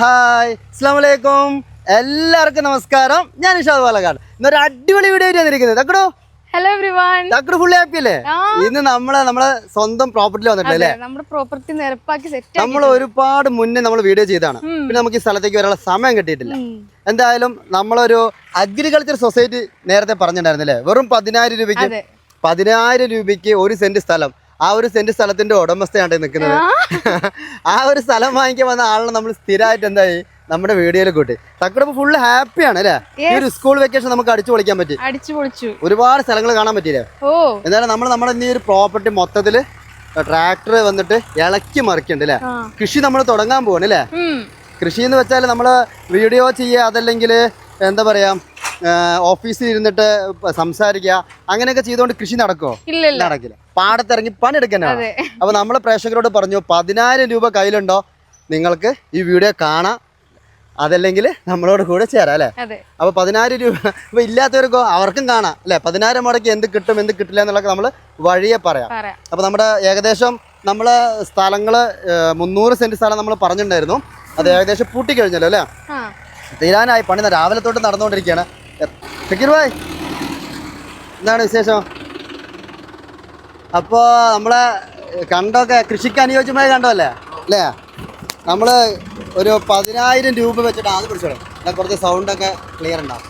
Hi അസ്സാം വലൈക്കും എല്ലാവർക്കും നമസ്കാരം. ഞാൻ ഇഷാദ് പാലക്കാട്. ഇന്നൊരു അടിപൊളി വീഡിയോ ആയിട്ട് വന്നിരിക്കുന്നത്. തക്കടോ? ഹലോ എവ്രിവൺ തക്കട് ഫുള്ളി ഹാപ്പി അല്ലേ? ഇന്ന് നമ്മളെ നമ്മളെ സ്വന്തം പ്രോപ്പർട്ടിയിൽ വന്നിട്ടില്ലേ നമ്മുടെ പ്രോപ്പർട്ടി നിരപ്പാക്കി സെറ്റ് നമ്മൾ ഒരുപാട് മുന്നേ നമ്മൾ വീഡിയോ ചെയ്താണ് പിന്നെ നമുക്ക് ഈ സ്ഥലത്തേക്ക് വരാനുള്ള സമയം കിട്ടിയിട്ടില്ല. എന്തായാലും നമ്മളൊരു അഗ്രികൾച്ചർ സൊസൈറ്റി നേരത്തെ പറഞ്ഞിട്ടുണ്ടായിരുന്നില്ലേ? വെറും പതിനായിരം രൂപയ്ക്ക് പതിനായിരം രൂപയ്ക്ക് ഒരു സെന്റ് സ്ഥലം. ആ ഒരു സെന്റ് സ്ഥലത്തിന്റെ ഉടമസ്ഥയാണ് നിൽക്കുന്നത്. ആ. ഒരു സ്ഥലം വാങ്ങിക്കാൻ വന്ന ആളിനെ നമ്മൾ സ്ഥിരമായിട്ട് എന്തായി? നമ്മുടെ വീഡിയോയിൽ കൂട്ടി. തക്കടപ്പ് ഫുള്ള് ഹാപ്പിയാണ് അല്ലേ? ഈ ഒരു സ്കൂൾ വെക്കേഷൻ നമുക്ക് അടിച്ചു പൊളിക്കാൻ പറ്റി. അടിച്ചു പൊളിച്ചു. ഒരുപാട് സ്ഥലങ്ങൾ കാണാൻ പറ്റിയില്ലേ? ഓ. എന്തായാലും നമ്മൾ നമ്മുടെ ഈ ഒരു പ്രോപ്പർട്ടി മൊത്തത്തിൽ ട്രാക്ടർ വന്നിട്ട് ഇളക്കി മറിക്കണ്ട് അല്ലേ? കൃഷി നമ്മൾ തുടങ്ങാൻ പോവാണ് അല്ലേ? കൃഷി എന്ന് വെച്ചാൽ നമ്മൾ വീഡിയോ ചെയ്യുക അതല്ലെങ്കിൽ എന്താ പറയാ ഓഫീസിൽ ഇരുന്നിട്ട് സംസാരിക്കുക അങ്ങനെയൊക്കെ ചെയ്തുകൊണ്ട് കൃഷി നടക്കുമോ നടക്കില്ല. പാടത്തിറങ്ങി പണിയെടുക്കാനാണ് അപ്പോൾ നമ്മൾ പ്രേക്ഷകരോട് പറഞ്ഞു പതിനായിരം രൂപ കയ്യിലുണ്ടോ? നിങ്ങൾക്ക് ഈ വീഡിയോ കാണാം. അതല്ലെങ്കിൽ നമ്മളോട് കൂടെ ചേരാം അല്ലേ? അപ്പൊ പതിനായിരം രൂപ അപ്പൊ ഇല്ലാത്തവർക്കോ അവർക്കും കാണാം അല്ലെ? പതിനായിരം മുടക്കി എന്ത് കിട്ടും എന്ത് കിട്ടില്ല എന്നുള്ള നമ്മൾ വഴിയെ പറയാം. അപ്പൊ നമ്മുടെ ഏകദേശം നമ്മളെ സ്ഥലങ്ങൾ മുന്നൂറ് സെന്റ് സ്ഥലം നമ്മൾ പറഞ്ഞിട്ടുണ്ടായിരുന്നു. അത് ഏകദേശം പൂട്ടിക്കഴിഞ്ഞല്ലോ അല്ലേ? തീരാനായി. പണി രാവിലെ തൊട്ട് നടന്നുകൊണ്ടിരിക്കുകയാണ്. ഭായ് എന്താണ് വിശേഷം? അപ്പോൾ നമ്മളെ കണ്ടൊക്കെ കൃഷിക്ക് അനുയോജ്യമായ കണ്ടല്ലേ അല്ലേ? നമ്മൾ ഒരു പതിനായിരം രൂപ വെച്ചിട്ട് ആദ്യം പിടിച്ചോളൂ. എന്നാൽ കുറച്ച് സൗണ്ടൊക്കെ ക്ലിയർ ഉണ്ടാവും.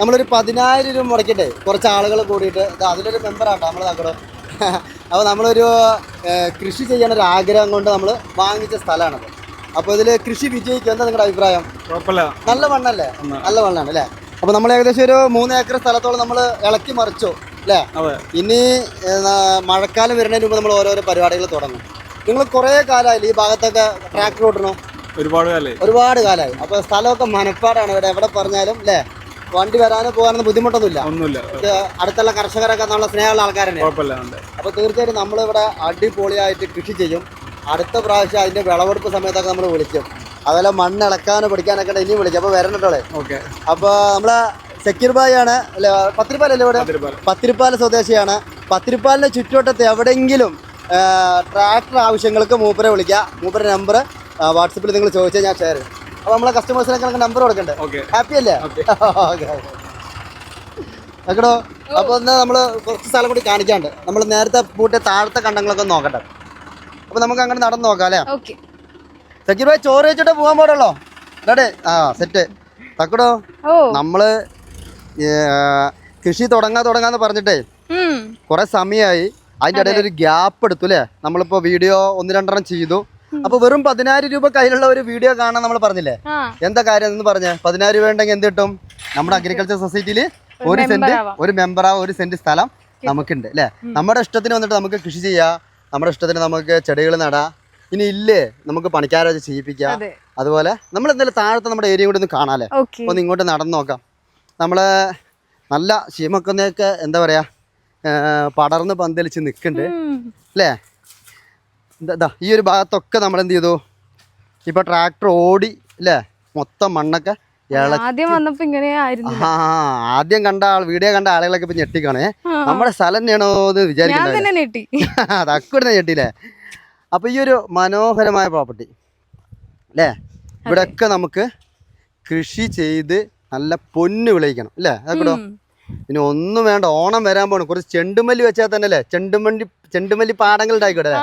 നമ്മളൊരു പതിനായിരം രൂപ മുടക്കിയിട്ട് കുറച്ച് ആളുകൾ കൂടിയിട്ട് അതിലൊരു മെമ്പറാട്ടോ നമ്മൾ തക്കടോ അപ്പോൾ നമ്മളൊരു കൃഷി ചെയ്യണ ഒരു ആഗ്രഹം കൊണ്ട് നമ്മൾ വാങ്ങിച്ച സ്ഥലമാണത്. അപ്പോൾ ഇതിൽ കൃഷി വിജയിക്കും എന്താ നിങ്ങളുടെ അഭിപ്രായം? കുഴപ്പമില്ല. നല്ല മണ്ണല്ലേ? നല്ല മണ്ണാണ് അല്ലേ? അപ്പോൾ നമ്മൾ ഏകദേശം ഒരു മൂന്ന് ഏക്കർ സ്ഥലത്തോളം നമ്മൾ ഇളക്കി മറിച്ചു. അല്ലേ ഇനി മഴക്കാലം വരുന്നതിന് മുമ്പ് നമ്മൾ ഓരോരോ പരിപാടികൾ തുടങ്ങും. നിങ്ങൾ കുറേ കാലമായില്ലേ ഈ ഭാഗത്തൊക്കെ ട്രാക്ടർ ഓട്ടണോ? ഒരുപാട് കാലമായി ഒരുപാട് കാലമായി അപ്പൊ സ്ഥലമൊക്കെ മനപ്പാടാണ്. ഇവിടെ എവിടെ പറഞ്ഞാലും അല്ലേ വണ്ടി വരാനോ പോകാനൊന്നും ബുദ്ധിമുട്ടൊന്നുമില്ല. ഒന്നുമില്ല. അടുത്തുള്ള കർഷകരൊക്കെ നമ്മളെ സ്നേഹമുള്ള ആൾക്കാരാണ് അപ്പൊ തീർച്ചയായിട്ടും നമ്മളിവിടെ അടിപൊളിയായിട്ട് കൃഷി ചെയ്യും. അടുത്ത പ്രാവശ്യം അതിന്റെ വിളവെടുപ്പ് സമയത്തൊക്കെ നമ്മൾ വിളിക്കും. അതുപോലെ മണ്ണ് ഇളക്കാനോ പിടിക്കാനൊക്കെ ഇനിയും വിളിക്കും. അപ്പൊ വരണട്ടോളെ ഓക്കെ. അപ്പോൾ നമ്മളെ സക്കീർ പത്തിരിപ്പാല ആണ് അല്ലേ പത്തിരിപ്പാലല്ലേ ഇവിടെ? പത്തിരിപ്പാല സ്വദേശിയാണ്. പത്തിരിപ്പാലിന്റെ ചുറ്റുവട്ടത്ത് എവിടെയെങ്കിലും ട്രാക്ടർ ആവശ്യങ്ങൾക്ക് മൂപ്പരെ വിളിക്കുക മൂപ്പരെ നമ്പർ വാട്സപ്പിൽ നിങ്ങൾ ചോദിച്ചാൽ ഞാൻ ഷെയർ ചെയ്യും. അപ്പോൾ നമ്മളെ കസ്റ്റമേഴ്സിനൊക്കെ നമുക്ക് നമ്പർ കൊടുക്കണ്ടേ? ഓക്കെ. ഹാപ്പി അല്ലേ? കേട്ടോ അപ്പോൾ ഒന്ന് നമ്മൾ കുറച്ച് സ്ഥലം കൂടി കാണിക്കാണ്ട്. നമ്മൾ നേരത്തെ പൂട്ടിയ താഴത്തെ കണ്ടങ്ങളൊക്കെ നോക്കട്ടെ. അപ്പോൾ നമുക്ക് അങ്ങനെ നടന്ന് നോക്കാം അല്ലേ? ഓക്കെ. സക്കീർ ഭായ് ചോറ് വെച്ചിട്ട് പോകാൻ പാടുള്ളോ? റെഡി. ആ സെറ്റ്. തക്കടോ? ഓ. നമ്മൾ കൃഷി തുടങ്ങാ തുടങ്ങാന്ന് പറഞ്ഞിട്ടേ കുറെ സമയമായി അതിന്റെ ഇടയിൽ ഒരു ഗ്യാപ്പ് എടുത്തു അല്ലേ നമ്മളിപ്പോ വീഡിയോ ഒന്ന് രണ്ടെണ്ണം ചെയ്തു. അപ്പൊ വെറും പതിനായിരം രൂപ കയ്യിലുള്ള ഒരു വീഡിയോ കാണാൻ നമ്മൾ പറഞ്ഞില്ലേ? എന്താ കാര്യം എന്ന് പറഞ്ഞേ? പതിനായിരം രൂപ ഉണ്ടെങ്കിൽ എന്ത് കിട്ടും? നമ്മുടെ അഗ്രികൾച്ചർ സൊസൈറ്റിയിൽ ഒരു സെന്റ് ഒരു മെമ്പർ ഒരു സെന്റ് സ്ഥലം നമുക്കുണ്ട് അല്ലേ നമ്മുടെ ഇഷ്ടത്തിന് വന്നിട്ട് നമുക്ക് കൃഷി ചെയ്യാം. നമ്മുടെ ഇഷ്ടത്തിന് നമുക്ക് ചെടികൾ നടാം. ഇനി ഇല്ലേ? നമുക്ക് പണിക്കാരെ ചെയ്യിപ്പിക്കാം. അതുപോലെ നമ്മൾ എന്തായാലും താഴത്തെ നമ്മുടെ ഏരിയ കൂടി ഒന്ന് കാണാല്ലേ ഒന്ന് ഇങ്ങോട്ട് നടന്നു നോക്കാം. നമ്മൾ നല്ല ശീമക്കൊന്നയൊക്കെ എന്താ പറയാ പടർന്ന് പന്തലിച്ച് നിൽക്കുന്നുണ്ട് അല്ലേ? എന്താ ഈ ഒരു ഭാഗത്തൊക്കെ നമ്മൾ എന്ത് ചെയ്തു? ഇപ്പൊ ട്രാക്ടർ ഓടി അല്ലേ മൊത്തം മണ്ണൊക്കെ ആദ്യം വന്നപ്പോ ഇങ്ങനെ ആയിരുന്നു. ആ ആദ്യം കണ്ട ആൾ വീഡിയോ കണ്ട ആളുകളൊക്കെ ഇപ്പൊ ഞെട്ടിക്കാണേ. നമ്മുടെ സ്ഥലം തന്നെയാണോ എന്ന് വിചാരിക്കുന്നത് തക്കുടുന്ന ഞെട്ടിയില്ലേ? അപ്പോൾ ഈ ഒരു മനോഹരമായ പ്രോപ്പർട്ടി അല്ലേ ഇവിടെയൊക്കെ നമുക്ക് കൃഷി ചെയ്ത് നല്ല പൊന്ന് വിളയിക്കണം അല്ലേ അതൊക്കെ. പിന്നെ ഒന്നും വേണ്ട ഓണം വരാൻ പോണം. കുറച്ച് ചെണ്ടുമല്ലി വെച്ചാൽ തന്നെ അല്ലേ ചെണ്ടുമല്ലി ചെണ്ടുമല്ലി പാടങ്ങൾ ഉണ്ടായിക്കോട്ടെ?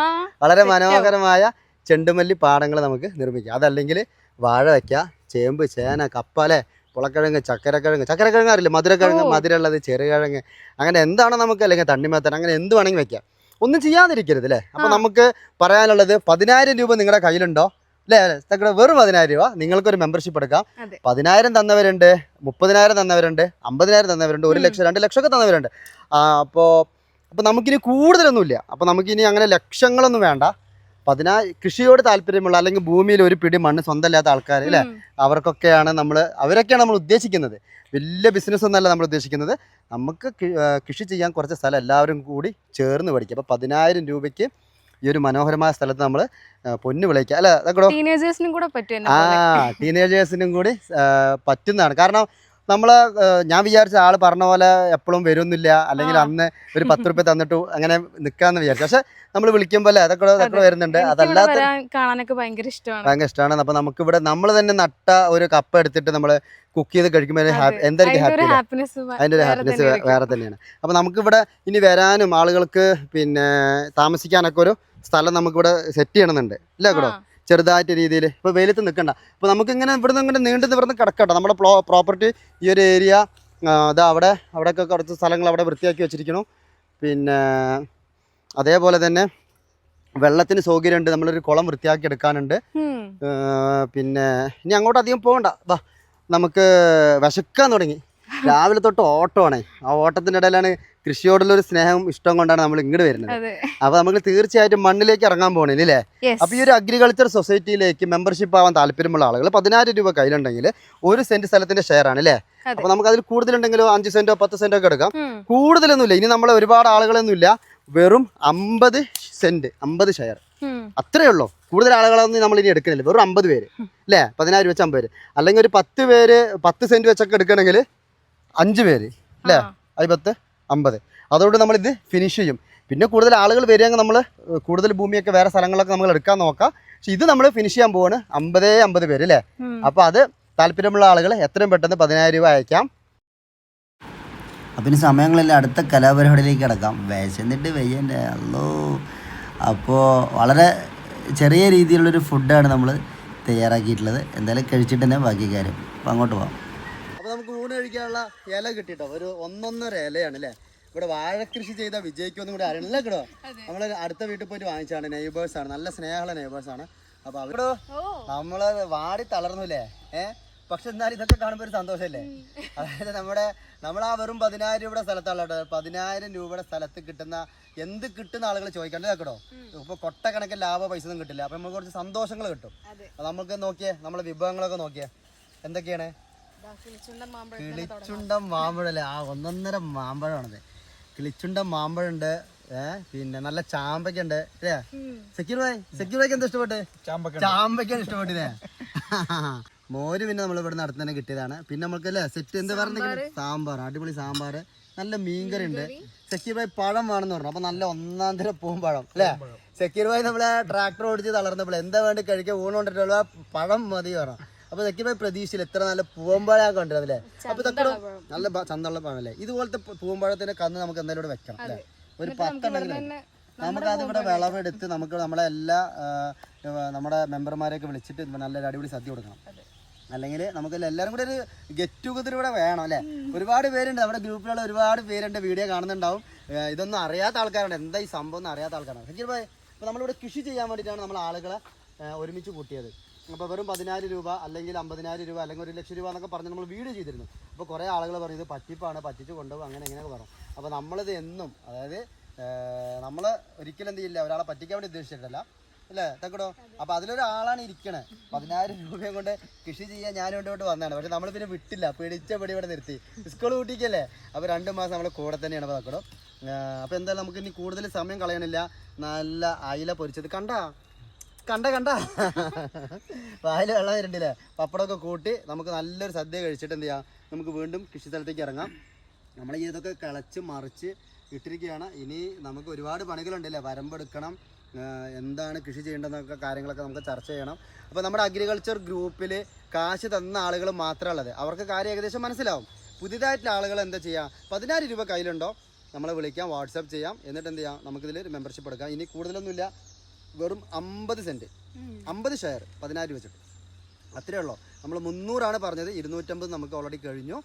വളരെ മനോഹരമായ ചെണ്ടുമല്ലി പാടങ്ങൾ നമുക്ക് നിർമ്മിക്കാം. അതല്ലെങ്കിൽ വാഴ വയ്ക്കുക ചേമ്പ് ചേന കപ്പ അല്ലേ? പുളക്കിഴങ്ങ് ചക്കരക്കിഴങ്ങ്. ചക്കരക്കിഴങ്ങ് അറിയില്ല? മധുരക്കിഴങ്ങ്. മധുരമുള്ളത് ചെറുകിഴങ്ങ്. അങ്ങനെ എന്താണോ നമുക്ക് അല്ലെങ്കിൽ തണ്ണിമത്തൻ അങ്ങനെ എന്ത് വേണമെങ്കിൽ വെക്കാം. ഒന്നും ചെയ്യാതിരിക്കരുത് അല്ലേ? അപ്പോൾ നമുക്ക് പറയാനുള്ളത് പതിനായിരം രൂപ നിങ്ങളുടെ കയ്യിലുണ്ടോ? അല്ലേ തങ്ങളുടെ വെറും പതിനായിരം രൂപ നിങ്ങൾക്കൊരു മെമ്പർഷിപ്പ് എടുക്കാം. പതിനായിരം തന്നവരുണ്ട് മുപ്പതിനായിരം തന്നവരുണ്ട് അമ്പതിനായിരം തന്നവരുണ്ട് ഒരു. ലക്ഷം രണ്ട് ലക്ഷമൊക്കെ തന്നവരുണ്ട്. അപ്പോൾ അപ്പോൾ നമുക്കിനി കൂടുതലൊന്നുമില്ല. അപ്പോൾ നമുക്കിനി അങ്ങനെ ലക്ഷങ്ങളൊന്നും വേണ്ട. പതിനാ കൃഷിയോട് താല്പര്യമുള്ള അല്ലെങ്കിൽ ഭൂമിയിൽ ഒരു പിടി മണ്ണ് സ്വന്തമില്ലാത്ത ആൾക്കാർ അല്ലേ. അവർക്കൊക്കെയാണ് നമ്മൾ അവരൊക്കെയാണ് നമ്മൾ ഉദ്ദേശിക്കുന്നത്. വലിയ ബിസിനസ് ഒന്നല്ല നമ്മൾ ഉദ്ദേശിക്കുന്നത്. നമുക്ക് കൃഷി ചെയ്യാൻ കുറച്ച് സ്ഥലം എല്ലാവരും കൂടി ചേർന്ന് പഠിക്കും അപ്പോൾ പതിനായിരം രൂപയ്ക്ക് ഈ ഒരു മനോഹരമായ സ്ഥലത്ത് നമ്മൾ പൊന്ന് വിളയിക്കുക അല്ലേ? ടീനേജേഴ്സിനും കൂടെ പറ്റും ആ ടീനേജേഴ്സിനും കൂടി പറ്റുന്നതാണ്. കാരണം നമ്മൾ ഞാൻ വിചാരിച്ച ആൾ പറഞ്ഞ പോലെ എപ്പോഴും വരുന്നില്ല. അല്ലെങ്കിൽ അന്ന് ഒരു പത്ത് റുപ്യ തന്നിട്ട് അങ്ങനെ നിൽക്കാന്ന് വിചാരിച്ചു. പക്ഷെ നമ്മൾ വിളിക്കുമ്പോൾ അതൊക്കെ അതൊക്കെ വരുന്നുണ്ട്. അതല്ലാതെ അതല്ലാത്ത കാണാനൊക്കെ ഭയങ്കര ഇഷ്ടമാണ്. ഭയങ്കര ഇഷ്ടമാണ്. അപ്പൊ നമുക്ക് ഇവിടെ നമ്മൾ തന്നെ നട്ട ഒരു കപ്പ് എടുത്തിട്ട് നമ്മൾ കുക്ക് ചെയ്ത് കഴിക്കുമ്പോൾ. എന്തായിരിക്കും അതിന്റെ ഒരു ഹാപ്പി ഹാപ്പിനെസ് അതിന്റെ ഒരു ഹാപ്പിനെസ് വേറെ തന്നെയാണ്. അപ്പോൾ നമുക്കിവിടെ ഇനി വരാനും ആളുകൾക്ക് പിന്നെ താമസിക്കാനൊക്കെ ഒരു സ്ഥലം നമുക്കിവിടെ സെറ്റ് ചെയ്യണമെന്നുണ്ട്. ഇല്ല കേട്ടോ ചെറുതായിട്ട് രീതിയിൽ. ഇപ്പോൾ വെയിലത്ത് നിൽക്കണ്ട അപ്പോൾ നമുക്കിങ്ങനെ ഇവിടുന്ന് ഇങ്ങനെ നീണ്ടു നിവർന്ന് കിടക്കട്ടെ നമ്മുടെ പ്രോപ്പർട്ടി ഈ ഒരു ഏരിയ അതാ അവിടെ അവിടെയൊക്കെ കുറച്ച് സ്ഥലങ്ങൾ അവിടെ വൃത്തിയാക്കി വെച്ചിരിക്കുന്നു. പിന്നെ അതേപോലെ തന്നെ വെള്ളത്തിന് സൗകര്യമുണ്ട്. നമ്മളൊരു കുളം വൃത്തിയാക്കി എടുക്കാനുണ്ട്. പിന്നെ ഇനി അങ്ങോട്ട് അധികം പോകണ്ട. വാ നമുക്ക് വിശക്കാൻ തുടങ്ങി. രാവിലെ തൊട്ട് ഓട്ടമാണേ. ആ ഓട്ടത്തിന്റെ ഇടയിലാണ് കൃഷിയോടുള്ള ഒരു സ്നേഹവും ഇഷ്ടം കൊണ്ടാണ് നമ്മൾ ഇങ്ങോട്ട് വരുന്നത്. അപ്പൊ നമുക്ക് തീർച്ചയായിട്ടും മണ്ണിലേക്ക് ഇറങ്ങാൻ പോകണേ അല്ലേ അപ്പൊ ഈ ഒരു അഗ്രികൾച്ചർ സൊസൈറ്റിയിലേക്ക് മെമ്പർഷിപ്പ് ആവാൻ താല്പര്യമുള്ള ആളുകൾ പതിനായിരം രൂപ കയ്യിലുണ്ടെങ്കിൽ ഒരു സെന്റ് സ്ഥലത്തിന്റെ ഷെയർ ആണ് അല്ലേ അപ്പൊ നമുക്ക് അതിൽ കൂടുതലുണ്ടെങ്കിലോ അഞ്ച് സെന്റോ പത്ത് സെന്റോ ഒക്കെ എടുക്കാം. കൂടുതലൊന്നുമില്ല. ഇനി നമ്മൾ ഒരുപാട് ആളുകളൊന്നുമില്ല. വെറും അമ്പത് സെന്റ് അമ്പത് ഷെയർ അത്രേ ഉള്ളൂ. കൂടുതൽ ആളുകളൊന്നും നമ്മൾ ഇനി എടുക്കുന്നില്ല. വെറും അമ്പത് പേര് അല്ലേ പതിനായിരം വെച്ച് അമ്പത് പേര്. അല്ലെങ്കിൽ ഒരു പത്ത് പേര് പത്ത് സെന്റ് വെച്ചൊക്കെ എടുക്കണമെങ്കിൽ അഞ്ച് പേര് അല്ലേ അത് പത്ത് അമ്പത്. അതുകൊണ്ട് നമ്മളിത് ഫിനിഷ് ചെയ്യും. പിന്നെ കൂടുതൽ ആളുകൾ വരികയെങ്കിൽ നമ്മൾ കൂടുതൽ ഭൂമിയൊക്കെ വേറെ സ്ഥലങ്ങളൊക്കെ നമ്മൾ എടുക്കാൻ നോക്കാം. പക്ഷെ ഇത് നമ്മൾ ഫിനിഷ് ചെയ്യാൻ പോവാണ്. അമ്പതേ അമ്പത് പേര് അല്ലേ? അപ്പോൾ അത് താല്പര്യമുള്ള ആളുകൾ എത്രയും പെട്ടെന്ന് പതിനായിരം രൂപ അയക്കാം. അപ്പം സമയങ്ങളിൽ സമയങ്ങളെല്ലാം അടുത്ത കലാപരിപാടിയിലേക്ക് കിടക്കാം. വിശന്നിട്ട് വെയ്യന്റെ അല്ലോ അപ്പോൾ വളരെ ചെറിയ രീതിയിലുള്ളൊരു ഫുഡാണ് നമ്മൾ തയ്യാറാക്കിയിട്ടുള്ളത്. എന്തായാലും കഴിച്ചിട്ട് തന്നെ ബാക്കി കാര്യം. അപ്പോൾ അങ്ങോട്ട് പോകാം ഊണ് കഴിക്കാനുള്ള ഇല കിട്ടിട്ടോ. ഒരു ഒന്നൊന്നര ഇലയാണ് അല്ലേ ഇവിടെ വാഴക്കൃഷി ചെയ്താൽ വിജയിക്കുമെന്നും കൂടി അറിയണല്ലേ കേട്ടോ? നമ്മൾ അടുത്ത വീട്ടിൽ പോയിട്ട് വാങ്ങിച്ചാണ് നെയ്ബേഴ്സ് ആണ്. നല്ല സ്നേഹമുള്ള നെയ്ബേഴ്സ് ആണ്. അപ്പൊ അവിടെ നമ്മൾ വാടി തളർന്നുല്ലേ ഏഹ് പക്ഷെ എന്നാലും ഇതൊക്കെ കാണുമ്പോൾ ഒരു സന്തോഷമല്ലേ അതായത് നമ്മുടെ നമ്മൾ ആ വെറും പതിനായിരം രൂപയുടെ സ്ഥലത്താണ് കേട്ടോ പതിനായിരം രൂപയുടെ സ്ഥലത്ത് കിട്ടുന്ന എന്ത് കിട്ടുന്ന ആളുകൾ ചോദിക്കണ്ടേ? കേട്ടോ? ഇപ്പൊ കൊട്ടക്കണക്കിന് ലാഭ പൈസ ഒന്നും കിട്ടില്ല. അപ്പൊ നമുക്ക് കുറച്ച് സന്തോഷങ്ങൾ കിട്ടും. നമുക്ക് നോക്കിയേ നമ്മളെ വിഭവങ്ങളൊക്കെ നോക്കിയേ. എന്തൊക്കെയാണ്? കിളിച്ചുണ്ടൻ മാമ്പഴല്ലേ? ആ ഒന്നൊന്നര മാമ്പഴമാണത്. കിളിച്ചുണ്ടൻ മാമ്പഴുണ്ട് ഏഹ് പിന്നെ നല്ല ചാമ്പയ്ക്ക ഉണ്ട് അല്ലേ സെക്യൂർ ഭായ് സെക്യൂർ ഭായിക്ക് എന്താ ഇഷ്ടപ്പെട്ട് ചാമ്പയ്ക്കാണ് ഇഷ്ടപ്പെട്ടില്ലേ മോര് പിന്നെ നമ്മൾ ഇവിടെ നടത്തി തന്നെ കിട്ടിയതാണ്. പിന്നെ നമുക്ക് അല്ലേ സെറ്റ് എന്ത് പറഞ്ഞ സാമ്പാർ അടിപൊളി സാമ്പാർ നല്ല മീൻകറി. ഉണ്ട് സെക്യൂർ ഭായ് പഴം വേണമെന്ന് പറഞ്ഞു. അപ്പൊ നല്ല ഒന്നാം തരം പൂമ്പഴം അല്ലേ? സെക്യൂർ ഭായ് നമ്മളെ ട്രാക്ടർ ഓടിച്ച് തളർന്നപ്പോൾ എന്താ വേണ്ടി കഴിക്കാൻ ഊണ് കൊണ്ടിട്ടുള്ള പഴം മതി പറഞ്ഞു. അപ്പൊ ഇതൊക്കെ പ്രതീക്ഷയിൽ എത്ര നല്ല പൂവമ്പഴം കണ്ടിരുന്നല്ലേ അപ്പൊ ഇതൊക്കെ നല്ല ചന്തള്ള പഴം പഴമല്ലേ ഇതുപോലത്തെ പൂവമ്പഴത്തിന്റെ കന്ന് നമുക്ക് എന്തായാലും ഇവിടെ വെക്കണം അല്ലേ? ഒരു പത്തെണ്ണെങ്കിലും നമുക്ക് അതിവിടെ വിളവെടുത്ത് നമുക്ക് നമ്മളെ എല്ലാ നമ്മുടെ മെമ്പർമാരെയൊക്കെ വിളിച്ചിട്ട് നല്ലൊരു അടിപൊളി സദ്യ കൊടുക്കണം. അല്ലെങ്കിൽ നമുക്ക് എല്ലാവരും കൂടെ ഒരു ഗെറ്റ് ടുഗദർ ഇവിടെ വേണം അല്ലേ? ഒരുപാട് പേരുണ്ട്. നമ്മുടെ ഗ്രൂപ്പിലുള്ള ഒരുപാട് പേരുണ്ട് വീഡിയോ കാണുന്നുണ്ടാവും. ഇതൊന്നും അറിയാത്ത ആൾക്കാരുണ്ട്. എന്താ ഈ സംഭവം ഒന്നും അറിയാത്ത ആൾക്കാരാണ്. ഇപ്പോൾ നമ്മളിവിടെ കൃഷി ചെയ്യാൻ വേണ്ടിയിട്ടാണ് നമ്മൾ ആളുകളെ ഒരുമിച്ച് കൂട്ടിയത്. അപ്പോൾ വെറും പതിനായിരം രൂപ അല്ലെങ്കിൽ അമ്പതിനായിരം രൂപ അല്ലെങ്കിൽ ഒരു ലക്ഷം രൂപ എന്നൊക്കെ പറഞ്ഞ് നമ്മൾ വീഡിയോ ചെയ്തിരുന്നു. അപ്പോൾ കുറേ ആളുകൾ പറഞ്ഞു ഇത് പറ്റിപ്പാണ് പറ്റിച്ച് കൊണ്ടുപോകും അങ്ങനെ ഇങ്ങനെയൊക്കെ പറഞ്ഞു അപ്പോൾ നമ്മളിത് എന്നും അതായത് നമ്മൾ ഒരിക്കലും എന്ത് ചെയ്യില്ല ഒരാളെ പറ്റിക്കാൻ വേണ്ടി ഉദ്ദേശിച്ചിട്ടല്ല. അല്ലേ? തക്കടോ? അപ്പൊ അതിലൊരാളാണ് ഇരിക്കണേ. പതിനായിരം രൂപയും കൊണ്ട് കൃഷി ചെയ്യാൻ ഞാൻ ഇങ്ങോട്ട് വന്നതാണ്. പക്ഷേ നമ്മൾ പിന്നെ വിട്ടില്ല. പിടിച്ച പിടി ഇവിടെ നിർത്തി. സ്കൂൾ കൂട്ടിക്കല്ലേ അപ്പോൾ രണ്ട് മാസം നമ്മൾ കൂടെ തന്നെയാണ് തക്കടോ. അപ്പോൾ എന്തായാലും നമുക്ക് ഇനി കൂടുതൽ സമയം കളയണില്ല. നല്ല അയില പൊരിച്ചത്. കണ്ടാ? കണ്ട കണ്ട. വായിൽ വെള്ളം വരുന്നില്ലേ പപ്പടമൊക്കെ കൂട്ടി നമുക്ക് നല്ലൊരു സദ്യ കഴിച്ചിട്ട് എന്ത് ചെയ്യാം? നമുക്ക് വീണ്ടും കൃഷിസ്ഥലത്തേക്ക് ഇറങ്ങാം. നമ്മൾ ഇതൊക്കെ കിളച്ച് മറിച്ച് ഇട്ടിരിക്കുകയാണ്. ഇനി നമുക്ക് ഒരുപാട് പണികളുണ്ടല്ലേ? വരമ്പെടുക്കണം എന്താണ് കൃഷി ചെയ്യേണ്ടതെന്നൊക്കെ കാര്യങ്ങളൊക്കെ നമുക്ക് ചർച്ച ചെയ്യണം. അപ്പോൾ നമ്മുടെ അഗ്രികൾച്ചർ ഗ്രൂപ്പിൽ കാശ് തന്ന ആളുകൾ മാത്രമേ ഉള്ളത്. അവർക്ക് കാര്യം ഏകദേശം മനസ്സിലാവും. പുതിയതായിട്ടുള്ള ആളുകൾ എന്താ ചെയ്യുക പതിനായിരം രൂപ കയ്യിലുണ്ടോ? നമ്മളെ വിളിക്കാം വാട്സാപ്പ് ചെയ്യാം. എന്നിട്ട് എന്ത് ചെയ്യാം? നമുക്കിതിൽ മെമ്പർഷിപ്പ് എടുക്കാം. ഇനി കൂടുതലൊന്നുമില്ല. വെറും അമ്പത് സെന്റ്. അമ്പത് ഷെയർ പതിനായിരം വെച്ചിട്ട്. അത്രേ ഉള്ളൂ. നമ്മൾ മുന്നൂറാണ് പറഞ്ഞത്. ഇരുന്നൂറ്റമ്പത് നമുക്ക് ഓൾറെഡി കഴിഞ്ഞു.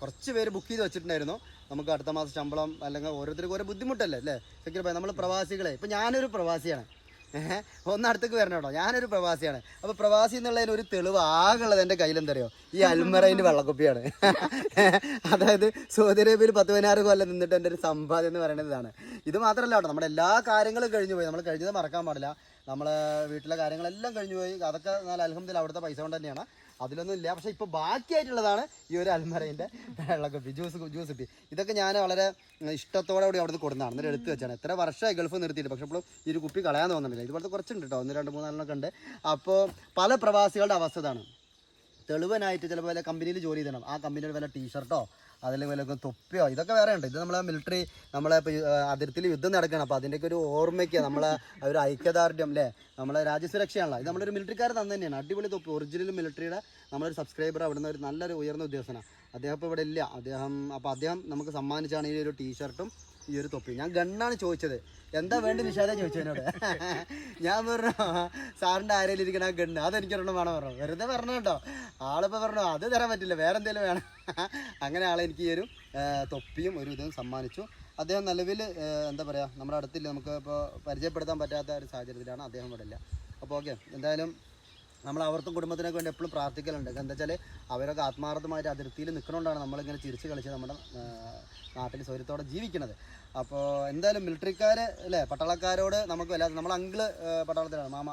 കുറച്ച് പേര് ബുക്ക് ചെയ്ത് വെച്ചിട്ടുണ്ടായിരുന്നു. നമുക്ക് അടുത്ത മാസം ശമ്പളം അല്ലെങ്കിൽ ഓരോരുത്തർക്കും ഓരോ ബുദ്ധിമുട്ടല്ലേ അല്ലേ? സെക്യൂർ നമ്മൾ പ്രവാസികളെ. ഇപ്പം ഞാനൊരു പ്രവാസിയാണ്. ഏഹ്? ഒന്ന് അടുത്തേക്ക് വരണം കേട്ടോ. ഞാനൊരു പ്രവാസിയാണ്. അപ്പോൾ പ്രവാസി എന്നുള്ളതിന് ഒരു തെളിവ് ആകുള്ളത് എന്റെ കയ്യിൽ എന്തറിയോ? ഈ അൽമറയിന്റെ വെള്ളക്കുപ്പിയാണ്. അതായത് സൗദി അറേബ്യയിൽ പത്ത് പതിനാറ് കൊല്ലം നിന്നിട്ട് എന്റെ ഒരു സമ്പാദ്യം എന്ന് പറയുന്നത് ഇതാണ്. ഇത് മാത്രമല്ല കേട്ടോ നമ്മുടെ എല്ലാ കാര്യങ്ങളും കഴിഞ്ഞു പോയി. നമ്മൾ കഴിഞ്ഞത് മറക്കാൻ പാടില്ല. നമ്മളെ വീട്ടിലെ കാര്യങ്ങളെല്ലാം കഴിഞ്ഞു പോയി. അതൊക്കെ നല്ല അലഹമ്മദില്ല അവിടുത്തെ പൈസ കൊണ്ട് തന്നെയാണ്. അതിലൊന്നും ഇല്ല പക്ഷെ ഇപ്പോൾ ബാക്കിയായിട്ടുള്ളതാണ് ഈ ഒരു അൽമറയിന്റെ വെള്ളക്കുപ്പി ജ്യൂസ് ജ്യൂസ് കുപ്പി ഇതൊക്കെ ഞാൻ വളരെ ഇഷ്ടത്തോടെ കൂടി അവിടുന്ന് കൊടുക്കുന്നതാണ് എന്നിട്ട് എടുത്ത് വെച്ചാണ്. എത്ര വർഷമായി ഗൾഫ് നിർത്തിയിട്ട്. പക്ഷെ ഇപ്പോഴും ഈ ഒരു കുപ്പി കളയാൻ തോന്നുന്നില്ല. ഇതുപോലത്തെ കുറച്ചുണ്ട് കേട്ടോ. ഒന്ന് രണ്ട് മൂന്നാലെണ്ണൊക്കെ ഉണ്ട്. അപ്പോൾ പല പ്രവാസികളുടെ അവസ്ഥ ഇതാണ്. തെളിവനായിട്ട് ചിലപ്പോൾ വല്ല കമ്പനിയിൽ ജോലി ചെയ്യണം. ആ കമ്പനിയുടെ വല്ല ടീഷർട്ടോ അതിൽ വല്ല തൊപ്പിയോ ഇതൊക്കെ വേറെ ഉണ്ട്. ഇത് നമ്മളെ മിലിറ്ററി നമ്മളെ അതിർത്തിയിൽ യുദ്ധം നടക്കണം അപ്പോൾ അതിന്റെയൊക്കെ ഒരു ഓർമ്മയ്ക്ക് നമ്മളെ ഒരു ഐക്യദാർഢ്യം അല്ലേ നമ്മളെ രാജ്യസുരക്ഷയാണല്ലോ. ഇത് നമ്മളൊരു മിലിറ്ററിക്കാരൻ തന്നെ തന്നെയാണ് അടിപൊളി തൊപ്പി ഒറിജിനൽ മിലിറ്ററിയുടെ നമ്മളൊരു സബ്സ്ക്രൈബർ അവിടുന്ന് ഒരു നല്ലൊരു ഉയർന്ന ഉദ്യോഗസ്ഥനാണ്. അദ്ദേഹം ഇപ്പോൾ ഇവിടെ ഇല്ല. അദ്ദേഹം അപ്പോൾ അദ്ദേഹം നമുക്ക് സമ്മാനിച്ചാണ് ഈ ഒരു ടീഷർട്ടും ഈ ഒരു തൊപ്പി ഞാൻ ഗണ്ണാണ് ചോദിച്ചത്. എന്താ വേണ്ടി നിഷാദ ചോദിച്ചതിനോട്? ഞാൻ പറഞ്ഞു സാറിന്റെ ആരെങ്കിലും ഇരിക്കണ ഗണ്ണ്. അതെനിക്കൊരെണ്ണം വേണം പറഞ്ഞു. വെറുതെ പറഞ്ഞു കേട്ടോ. ആളിപ്പോൾ പറഞ്ഞു അത് തരാൻ പറ്റില്ല വേറെ എന്തെങ്കിലും വേണം. അങ്ങനെ ആളെ എനിക്ക് ഈ ഒരു തൊപ്പിയും ഒരു ഇതും സമ്മാനിച്ചു. അദ്ദേഹം നിലവിൽ എന്താ പറയുക നമ്മുടെ അടുത്തില്ല. നമുക്ക് ഇപ്പോൾ പരിചയപ്പെടുത്താൻ പറ്റാത്ത ഒരു സാഹചര്യത്തിലാണ് അദ്ദേഹം ഇവിടെ ഇല്ല. അപ്പോൾ ഓക്കെ എന്തായാലും നമ്മൾ അവർക്കും കുടുംബത്തിനൊക്കെ വേണ്ടി എപ്പോഴും പ്രാർത്ഥിക്കലുണ്ട്. എന്താ വെച്ചാൽ അവരൊക്കെ ആത്മാർത്ഥമായിട്ട് അതിർത്തിയിൽ നിൽക്കണോണ്ടാണ് നമ്മളിങ്ങനെ ചിരിച്ച് കളിച്ച് നമ്മുടെ നാട്ടിൽ സ്വരത്തോടെ ജീവിക്കുന്നത്. അപ്പോൾ എന്തായാലും മിലിറ്ററിക്കാർ അല്ലേ പട്ടാളക്കാരോട് നമുക്ക് വല്ലാതെ നമ്മൾ അങ്കിൾ പട്ടാളത്തിലാണ് മാമ.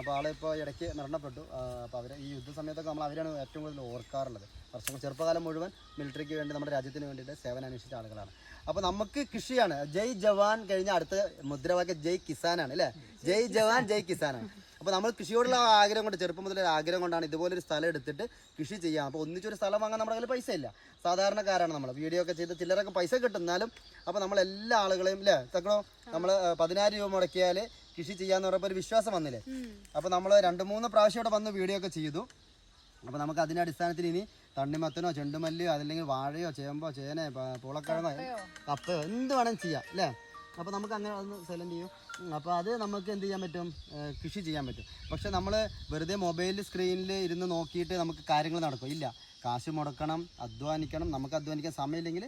അപ്പോൾ ആളിപ്പോൾ ഇടയ്ക്ക് മരണപ്പെട്ടു. അപ്പോൾ അവർ ഈ യുദ്ധ സമയത്തൊക്കെ നമ്മൾ അവരാണ് ഏറ്റവും കൂടുതൽ ഓർക്കാറുള്ളത്. വർഷങ്ങൾ ചെറുപ്പകാലം മുഴുവൻ മിലിറ്ററിക്ക് വേണ്ടി നമ്മുടെ രാജ്യത്തിന് വേണ്ടിയിട്ട് സേവനം അന്വേഷിച്ച ആളുകളാണ്. അപ്പോൾ നമുക്ക് കൃഷിയാണ്. ജയ് ജവാൻ കഴിഞ്ഞ അടുത്ത മുദ്രാവാക്യം ജയ് കിസാനാണ് അല്ലേ? ജയ് ജവാൻ ജയ് കിസാനാണ്. അപ്പോൾ നമ്മൾ കൃഷിയോടുള്ള ആഗ്രഹം കൊണ്ട് ചെറുപ്പം മുതൽ ആഗ്രഹം കൊണ്ടാണ് ഇതുപോലൊരു സ്ഥലം എടുത്തിട്ട് കൃഷി ചെയ്യാം. അപ്പോൾ ഒന്നിച്ചൊരു സ്ഥലം വാങ്ങാൻ നമ്മുടെ കയ്യിൽ പൈസ ഇല്ല സാധാരണക്കാരാണ് നമ്മൾ വീഡിയോ ഒക്കെ ചെയ്ത് ചിലരൊക്കെ പൈസ കിട്ടുന്നാലും അപ്പോൾ നമ്മൾ എല്ലാ ആളുകളെയും അല്ലേ തക്കണോ നമ്മൾ പതിനായിരം രൂപ മുടക്കിയാൽ കൃഷി ചെയ്യാന്ന് പറയുമ്പോൾ ഒരു വിശ്വാസം വന്നില്ലേ? അപ്പോൾ നമ്മൾ രണ്ട് മൂന്ന് പ്രാവശ്യം ഇവിടെ വന്ന് വീഡിയോ ഒക്കെ ചെയ്തു. അപ്പോൾ നമുക്ക് അതിന്റെ അടിസ്ഥാനത്തിൽ ഇനി തണ്ണിമത്തനോ ചെണ്ടുമല്ലിയോ അതല്ലെങ്കിൽ വാഴയോ ചേമ്പോ ചേന പൂളക്കിഴങ്ങോ കപ്പയോ? എന്ത് വേണമെങ്കിലും ചെയ്യാം അല്ലേ അപ്പോൾ നമുക്ക് അങ്ങനെ ഒന്ന് സെലക്ട് ചെയ്യും. അപ്പോൾ അത് നമുക്ക് എന്ത് ചെയ്യാൻ പറ്റും? കൃഷി ചെയ്യാൻ പറ്റും. പക്ഷേ നമ്മൾ വെറുതെ മൊബൈൽ സ്ക്രീനിൽ ഇരുന്ന് നോക്കിയിട്ട് നമുക്ക് കാര്യങ്ങൾ നടക്കും. ഇല്ല. കാശ് മുടക്കണം അധ്വാനിക്കണം നമുക്ക് അധ്വാനിക്കാൻ സമയമില്ലെങ്കിൽ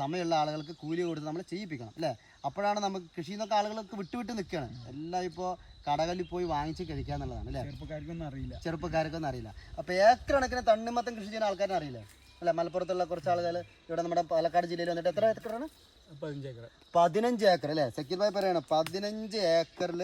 സമയമുള്ള ആളുകൾക്ക് കൂലി കൊടുത്ത് നമ്മൾ ചെയ്യിപ്പിക്കണം അല്ലേ? അപ്പോഴാണ് നമുക്ക് കൃഷി എന്നൊക്കെ ആളുകൾക്ക് വിട്ട് വിട്ട് നിൽക്കുകയാണ് എല്ലാം ഇപ്പോൾ കടകളിൽ പോയി വാങ്ങിച്ച് കഴിക്കുക എന്നുള്ളതാണ് അല്ലേ? ചെറുപ്പക്കാർക്കൊന്നും അറിയില്ല. ചെറുപ്പക്കാർക്കൊന്നും അറിയില്ല. അപ്പോൾ ഏക്കർ കണക്കിന് തണ്ണിമത്തം കൃഷി ചെയ്യുന്ന ആൾക്കാരെ അറിയില്ലേ? അല്ല മലപ്പുറത്തുള്ള കുറച്ച് ആളുകൾ ഇവിടെ നമ്മുടെ പാലക്കാട് ജില്ലയിൽ വന്നിട്ട് എത്ര ഏക്കറാണ്? പതിനഞ്ച് ഏക്കർ അല്ലേ? സക്കീർ ഭായ് പറയാണ് പതിനഞ്ച് ഏക്കറിൽ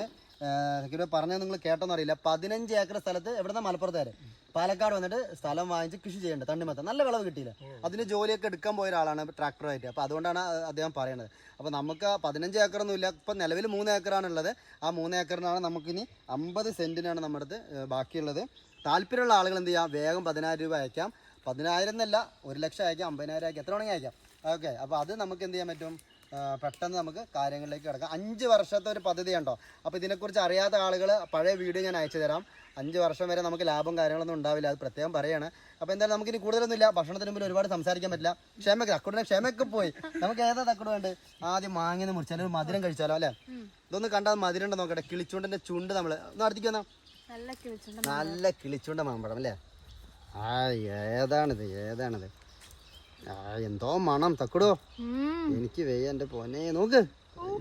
സക്കീർ ഭായ് പറഞ്ഞത് നിങ്ങൾ കേട്ടോന്ന് അറിയില്ല പതിനഞ്ച് ഏക്കർ സ്ഥലത്ത് എവിടെന്നാ മലപ്പുറത്തുകാരെ? പാലക്കാട് വന്നിട്ട് സ്ഥലം വാങ്ങിച്ച് കൃഷി ചെയ്യേണ്ടത് തണ്ണിമത്തം. നല്ല വിളവ് കിട്ടിയില്ല? അതിന് ജോലിയൊക്കെ എടുക്കാൻ പോയ ഒരാളാണ് ട്രാക്ടറായിട്ട് അപ്പോൾ അതുകൊണ്ടാണ് അദ്ദേഹം പറയുന്നത് അപ്പോൾ നമുക്ക് പതിനഞ്ച് ഏക്കറൊന്നും ഇല്ല ഇപ്പം നിലവിൽ മൂന്ന് ഏക്കറാണ് ഉള്ളത് ആ മൂന്ന് ഏക്കറിനാണ് നമുക്കിനി അമ്പത് സെന്റിനാണ് നമ്മുടെ അടുത്ത് ബാക്കിയുള്ളത്. താല്പര്യമുള്ള ആളുകൾ എന്ത് ചെയ്യാം? വേഗം പതിനായിരം രൂപ അയക്കാം. പതിനായിരം എന്നല്ല ഒരു ലക്ഷം അയക്കാം അമ്പതിനായിരം അയക്കാം എത്ര വേണമെങ്കിൽ അയക്കാം. ഓക്കെ അപ്പോൾ അത് നമുക്ക് എന്ത് ചെയ്യാൻ പറ്റും? പെട്ടെന്ന് നമുക്ക് കാര്യങ്ങളിലേക്ക് കിടക്കാം. അഞ്ച് വർഷത്തെ ഒരു പദ്ധതി ഉണ്ടോ? അപ്പോൾ ഇതിനെക്കുറിച്ച് അറിയാത്ത ആളുകൾ പഴയ വീഡിയോ ഞാൻ അയച്ചു തരാം. അഞ്ച് വർഷം വരെ നമുക്ക് ലാഭം കാര്യങ്ങളൊന്നും ഉണ്ടാവില്ല അത് പ്രത്യേകം പറയാണ്. അപ്പോൾ എന്തായാലും നമുക്കിനി കൂടുതലൊന്നുമില്ല. ഭക്ഷണത്തിന് മുമ്പിൽ ഒരുപാട് സംസാരിക്കാൻ പറ്റില്ല. ക്ഷമക്ക് തക്കുടിനെ ക്ഷമയൊക്കെ പോയി. നമുക്ക് ഏതാ തക്കുട് വേണ്ട ആദ്യം മാങ്ങിന്ന് മുറിച്ചാലും? ഒരു മധുരം കഴിച്ചാലോ അല്ലേ? ഇതൊന്ന് കണ്ടാൽ മധുരം ഉണ്ടോ നോക്കട്ടെ. കിളിച്ചുണ്ടിന്റെ ചുണ്ട് നമ്മൾ ഒന്ന് അടുത്തേക്ക് വന്നാ. നല്ല കിളിച്ചുണ്ട് നല്ല കിളിച്ചുണ്ട മാമ്പഴം അല്ലേ? ആ ഏതാണിത് ഏതാണിത്? ആ എന്തോ മണം. തക്കടോ എനിക്ക് വയ്യ എന്റെ പൊന്നെ. നോക്ക്.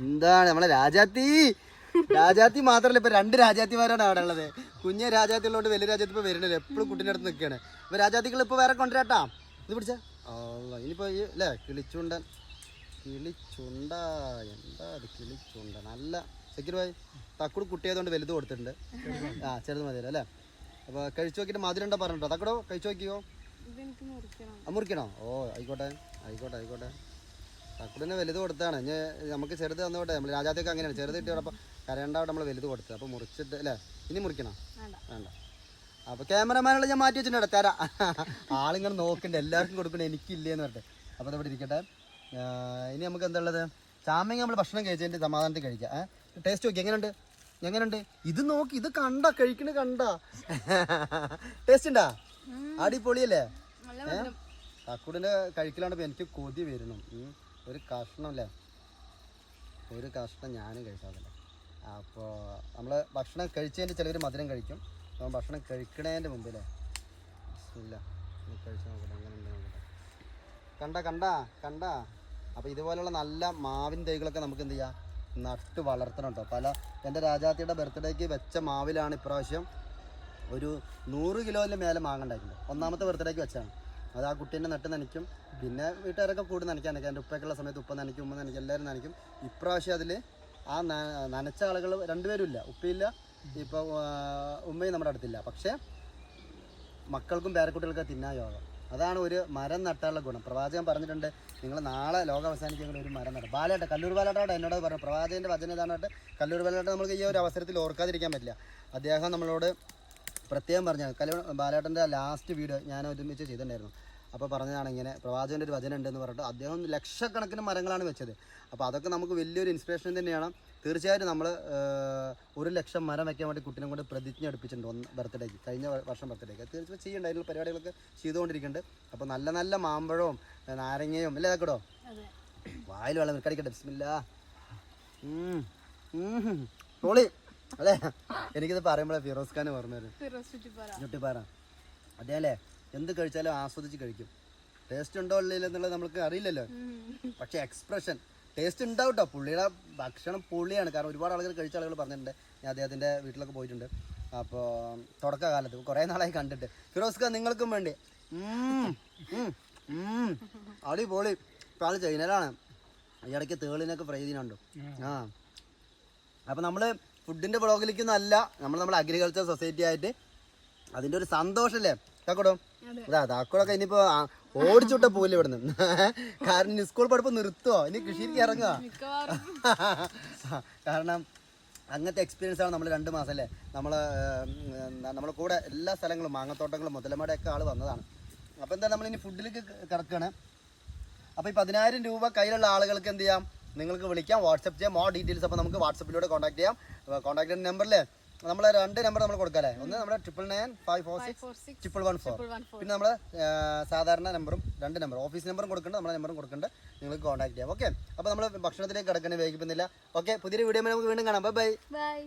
എന്താണ് നമ്മളെ രാജാത്തി? രാജാത്തി മാത്രല്ല ഇപ്പൊ രണ്ട് രാജാത്തിമാരാണ് അവിടെ ഉള്ളത്. കുഞ്ഞ രാജാത്തിയുള്ളതുകൊണ്ട് വലിയ രാജാത്തി ഇപ്പൊ വരുന്നില്ല. എപ്പോഴും കുട്ടീന്റെ അടുത്ത് നിൽക്കുകയാണ് ഇപ്പൊ രാജാത്തികൾ ഇപ്പൊ വേറെ കൊണ്ടുവരാട്ടാ. ഇത് പിടിച്ച. ഇനിയിപ്പോ ഈ അല്ലേ കിളിച്ചുണ്ടൻ. കിളിച്ചുണ്ട എന്താ അത് കിളിച്ചുണ്ട? നല്ല സെക്യൂർ ഭായി തക്കുട് കുട്ടിയായതുകൊണ്ട് വലുത് കൊടുത്തിട്ടുണ്ട്. ആ ചെറുത് മതിയല്ലോ അല്ലേ? അപ്പോൾ കഴിച്ചു നോക്കിയിട്ട് മധുരണ്ടോ പറഞ്ഞിട്ടോ തക്കടോ കഴിച്ചു നോക്കിയോ മുറിക്കണം. ഓ ആയിക്കോട്ടെ ആയിക്കോട്ടെ ആയിക്കോട്ടെ. തക്കുടിനെ വലുത് കൊടുത്താണ്. ഇനി നമുക്ക് ചെറുത് തന്നോട്ടെ. നമ്മൾ രാജാത്തേക്ക് അങ്ങനെയാണ്. ചെറുത് കിട്ടിയപ്പോൾ കരയണ്ടാവിടെ നമ്മൾ വലുത് കൊടുത്തത് അപ്പോൾ മുറിച്ചിട്ട് അല്ലേ? ഇനി മുറിക്കണോ? വേണ്ട. അപ്പൊ അപ്പോൾ ക്യാമറമാനുള്ള ഞാൻ മാറ്റി വെച്ചിട്ടുണ്ട് തരാം. ആളിങ്ങനെ നോക്കണ്ട. എല്ലാവർക്കും കൊടുക്കണേ എനിക്കില്ലേന്ന് പറഞ്ഞിട്ട്. അപ്പോൾ അതവിടെ ഇരിക്കട്ടെ. ഇനി നമുക്ക് എന്താ ഉള്ളത്? ചാമങ്ങ നമ്മൾ ഭക്ഷണം കഴിച്ചതിന്റെ സമാധാനത്തിൽ കഴിക്കാം. ടേസ്റ്റ് നോക്കി. എങ്ങനെയുണ്ട്? എങ്ങനെയുണ്ട് ഇത് നോക്കി ഇത് കണ്ട കഴിക്കണ കണ്ട. ടേസ്റ്റ് ഉണ്ടാ? അടിപൊളിയല്ലേ? കക്കൂടിന്റെ കഴിക്കലാണ് എനിക്ക് കൊതി വരണം ഒരു കഷ്ണം അല്ലേ ഒരു കഷ്ണം ഞാനും കഴിക്കാറില്ല അപ്പോൾ നമ്മൾ ഭക്ഷണം കഴിച്ചതിന്റെ ചിലർ മധുരം കഴിക്കും. അപ്പം ഭക്ഷണം കഴിക്കണേന്റെ മുമ്പിലേ. ഇല്ല. കഴിച്ച് നോക്കട്ടെ. അങ്ങനെ നോക്കട്ടെ. കണ്ട കണ്ട കണ്ട. അപ്പോൾ ഇതുപോലുള്ള നല്ല മാവിൻ തൈകളൊക്കെ നമുക്ക് എന്ത് ചെയ്യാം? നട്ട് വളർത്തണം കേട്ടോ പല എന്റെ രാജാത്തിയുടെ ബർത്ത്ഡേക്ക് വെച്ച മാവിലാണ് ഇപ്രാവശ്യം ഒരു നൂറ് കിലോയിൽ മേലെ മാങ്ങ ഉണ്ടായിട്ടുണ്ട്. ഒന്നാമത്തെ ബർത്ത്ഡേക്ക് വെച്ചാണ് അത് ആ കുട്ടീന്റെ നട്ട് നനയ്ക്കും. പിന്നെ വീട്ടുകാരൊക്കെ കൂടി നനയ്ക്കാൻ എന്റെ ഉപ്പയൊക്കെയുള്ള സമയത്ത് ഉപ്പ നനയ്ക്കും ഉമ്മ നനയ്ക്കും എല്ലാവരും നനയ്ക്കും. ഇപ്രാവശ്യം അതിൽ ആ നനച്ച ആളുകൾ രണ്ടുപേരും ഇല്ല ഉപ്പയില്ല ഇപ്പോൾ ഉമ്മയും നമ്മുടെ അടുത്തില്ല. പക്ഷേ മക്കൾക്കും പേരക്കുട്ടികൾക്കും തിന്നാൻ യോഗം. അതാണ് ഒരു മരം നട്ടാനുള്ള ഗുണം. പ്രവാചകൻ പറഞ്ഞിട്ടുണ്ട് നിങ്ങൾ നാളെ ലോകം അവസാനിക്കുമ്പോൾ ഒരു മരം നടും. ബാലേട്ട കല്ലൂർ ബാലേട്ടോട് എന്നോട് പറഞ്ഞു പ്രവാചകന്റെ വചനം ഇതാണോട്ട് കല്ലൂർ ബാലേട്ട നമുക്ക് ഈ ഒരു അവസരത്തിൽ ഓർക്കാതിരിക്കാൻ പറ്റില്ല. അദ്ദേഹം നമ്മളോട് പ്രത്യേകം പറഞ്ഞ കല്ലൂർ ബാലേട്ടന്റെ ലാസ്റ്റ് വീഡിയോ ഞാൻ ഒരുമിച്ച് ചെയ്തിട്ടുണ്ടായിരുന്നു. അപ്പോൾ പറഞ്ഞതാണ് ഇങ്ങനെ പ്രവാചകന്റെ ഒരു വചനം ഉണ്ടെന്ന് പറഞ്ഞിട്ട് അദ്ദേഹം ലക്ഷക്കണക്കിന് മരങ്ങളാണ് വെച്ചത്. അപ്പോൾ അതൊക്കെ നമുക്ക് വലിയൊരു ഇൻസ്പിറേഷൻ തന്നെയാണ്. തീർച്ചയായിട്ടും നമ്മൾ ഒരു ലക്ഷം മരം വയ്ക്കാൻ വേണ്ടി കുട്ടിനെ കൊണ്ട് പ്രതിജ്ഞ എടുപ്പിച്ചിട്ടുണ്ട് ഒന്ന് ബർത്ത്ഡേക്ക് കഴിഞ്ഞ വർഷം ബർത്ത്ഡേക്ക്. തീർച്ചയായും ചെയ്യേണ്ട അതിനുള്ള പരിപാടികളൊക്കെ ചെയ്തുകൊണ്ടിരിക്കുന്നുണ്ട്. അപ്പോൾ നല്ല നല്ല മാമ്പഴവും നാരങ്ങയും അല്ലേ കേട്ടോ വായിൽ വെള്ളം കടിക്കട്ടെ ബിസ്മില്ല. പൊളി. അല്ലേ? എനിക്കിത് പറയുമ്പോഴേ ഫിറോസ് ഖാൻ പറഞ്ഞു തരും ചുട്ടിപ്പാറ അതെ അല്ലേ? എന്ത് കഴിച്ചാലും ആസ്വദിച്ച് കഴിക്കും. ടേസ്റ്റ് ഉണ്ടോ ഇല്ലല്ലോ എന്നുള്ളത് നമുക്ക് അറിയില്ലല്ലോ. പക്ഷേ എക്സ്പ്രഷൻ ടേസ്റ്റ് ഉണ്ടാവും കേട്ടോ പുള്ളിയുടെ ഭക്ഷണം പുള്ളിയാണ് കാരണം ഒരുപാട് ആളുകൾ കഴിച്ച ആളുകൾ പറഞ്ഞിട്ടുണ്ട്. ഞാൻ അദ്ദേഹത്തിന്റെ വീട്ടിലൊക്കെ പോയിട്ടുണ്ട്. അപ്പോൾ തുടക്കകാലത്ത് കുറേ നാളായി കണ്ടിട്ട്. ഫിറോസ്ക നിങ്ങൾക്കും വേണ്ടി. അടി പൊളി ഉം. അടിപൊളി. ഇപ്പം ആൾ ചൈനയിലാണ്. ഈ ഇടയ്ക്ക് തേളിനൊക്കെ ഫ്രൈ ചെയ്യുന്നുണ്ടോ ആ. അപ്പം നമ്മൾ ഫുഡിന്റെ ബ്ലോഗിലേക്ക് നല്ല നമ്മൾ നമ്മുടെ അഗ്രികൾച്ചർ സൊസൈറ്റി ആയിട്ട് അതിന്റെ ഒരു സന്തോഷമല്ലേ താക്കോടോ അതെ. അതാ താക്കോടൊക്കെ ഇനിയിപ്പോൾ ഓടിച്ചുവിട്ട പോലെ നിന്ന് കാരണം സ്കൂൾ പഠിപ്പ് നിർത്തുവോ? ഇനി കൃഷിയിലേക്ക് ഇറങ്ങുക കാരണം അങ്ങനത്തെ എക്സ്പീരിയൻസ് ആണ് നമ്മൾ രണ്ട് മാസം അല്ലേ? നമ്മൾ നമ്മളെ കൂടെ എല്ലാ സ്ഥലങ്ങളും മാങ്ങത്തോട്ടങ്ങളും മുതലമടയൊക്കെ ആൾ വന്നതാണ്. അപ്പോൾ എന്താ നമ്മൾ ഇനി ഫുഡിലേക്ക് കിടക്കുകയാണ് അപ്പോൾ ഈ പതിനായിരം രൂപ കയ്യിലുള്ള ആളുകൾക്ക് എന്ത് ചെയ്യാം? നിങ്ങൾക്ക് വിളിക്കാം വാട്സപ്പ് ചെയ്യാം. മോർ ഡീറ്റെയിൽസ് അപ്പോൾ നമുക്ക് വാട്സപ്പിലൂടെ കോൺടാക്ട് ചെയ്യാം. കോൺടാക്ട് നമ്പറിൽ നമ്മൾ രണ്ട് നമ്പർ നമ്മൾ കൊടുക്കാല്ലേ? ഒന്ന് നമ്മുടെ triple nine five four six triple one four പിന്നെ നമ്മൾ സാധാരണ നമ്പറും രണ്ട് നമ്പർ ഓഫീസ് നമ്പറും കൊടുക്കേണ്ട നമ്മുടെ നമ്പറും കൊടുക്കേണ്ട. നിങ്ങൾക്ക് കോൺടാക്ട് ചെയ്യാം. ഓക്കെ അപ്പോൾ നമ്മൾ ഭക്ഷണത്തിലേക്ക് കിടക്കണേ വേഗിക്കുന്നില്ല. ഓക്കെ പുതിയൊരു വീഡിയോ നമുക്ക് വീണ്ടും കാണാം. Bye bye